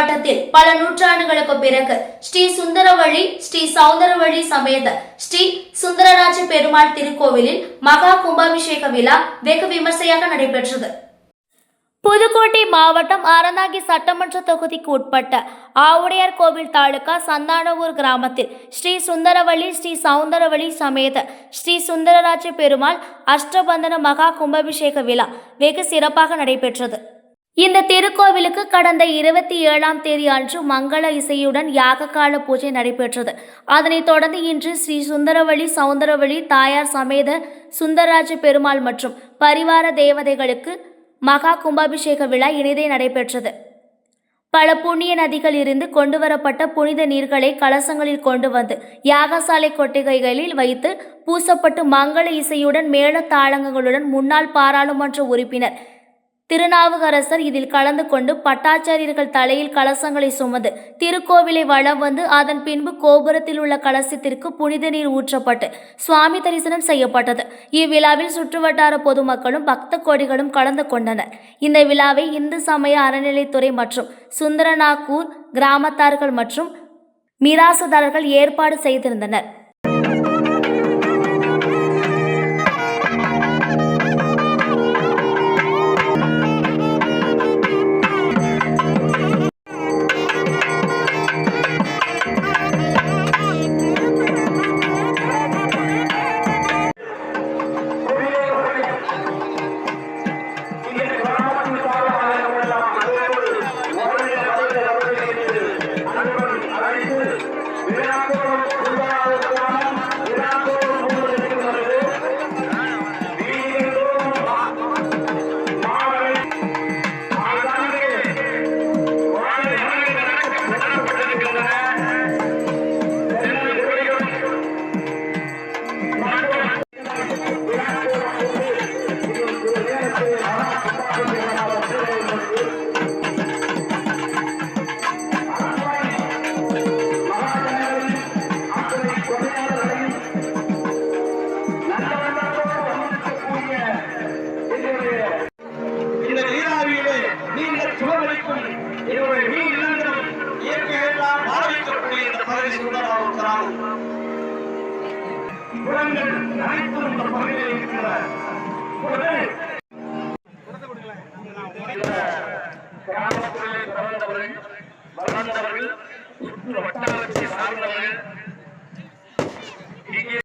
ஆர்ப்பாட்டத்தில் பல நூற்றாண்டுகளுக்கு பிறகு ஸ்ரீ சுந்தரவழி ஸ்ரீ சௌந்தரவழி சமேத ஸ்ரீ சுந்தரராஜ பெருமாள் திருக்கோவிலில் மகா கும்பாபிஷேக விழா வெகு விமர்சையாக நடைபெற்றது. புதுக்கோட்டை மாவட்டம் அறந்தாங்கி சட்டமன்ற தொகுதிக்கு உட்பட்ட ஆவுடையார் கோவில் தாலுகா சந்தானவூர் கிராமத்தில் ஸ்ரீ சுந்தரவள்ளி ஸ்ரீ சவுந்தரவள்ளி சமேத ஸ்ரீ சுந்தரராஜ பெருமாள் அஷ்டபந்தன மகா கும்பாபிஷேக விழா வெகு சிறப்பாக நடைபெற்றது. இந்த திருக்கோவிலுக்கு கடந்த இருபத்தி ஏழாம் தேதி அன்று மங்கள இசையுடன் யாககால பூஜை நடைபெற்றது. அதனைத் தொடர்ந்து இன்று ஸ்ரீ சுந்தரவழி சௌந்தரவழி தாயார் சமேத சுந்தரராஜ பெருமாள் மற்றும் பரிவார தேவதைகளுக்கு மகா கும்பாபிஷேக விழா இனிதே நடைபெற்றது. பல புண்ணிய நதிகள் இருந்து கொண்டு வரப்பட்ட புனித நீர்களை கலசங்களில் கொண்டு வந்து யாகசாலை கொட்டிகைகளில் வைத்து பூசப்பட்டு மங்கள இசையுடன் மேளதாளங்களுடன் முன்னாள் பாராளுமன்ற உறுப்பினர் திருநாவுக்கரசர் இதில் கலந்து கொண்டு பட்டாச்சாரியர்கள் தலையில் கலசங்களை சுமந்து திருக்கோவிலை வளம் வந்து அதன் பின்பு கோபுரத்தில் உள்ள கலசத்திற்கு புனித நீர் ஊற்றப்பட்டு சுவாமி தரிசனம் செய்யப்பட்டது. இவ்விழாவில் சுற்றுவட்டார பொதுமக்களும் பக்த கோடிகளும் கலந்து கொண்டனர். இந்த விழாவை இந்து சமய அறநிலைத்துறை மற்றும் சுந்தரநாகூர் கிராமத்தார்கள் மற்றும் மிராசுதாரர்கள் ஏற்பாடு செய்திருந்தனர். சுகமளிக்கும் மீன் இனங்களும் இயற்கையெல்லாம் பாதிக்கக்கூடிய இந்த பகுதி சுந்தரமாகும் கிராமம் குளங்கள் அனைத்தும் இந்த பகுதியில் இருக்கின்றன. கிராமத்திலே பிறந்தவர்கள் வளர்ந்தவர்கள் வட்டாரத்தை சார்ந்தவர்கள் இங்கே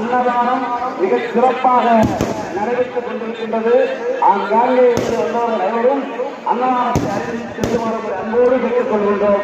அன்னதானம் மிக சிறப்பாக நடைபெற்றுக் கொண்டிருக்கின்றது ஆங்காங்கே இருந்து வந்தவர்கள் அனைவரும் அன்னதானத்தை அறிவித்து செல்லுமாறு அன்போடு கேட்டுக் கொள்கின்றோம்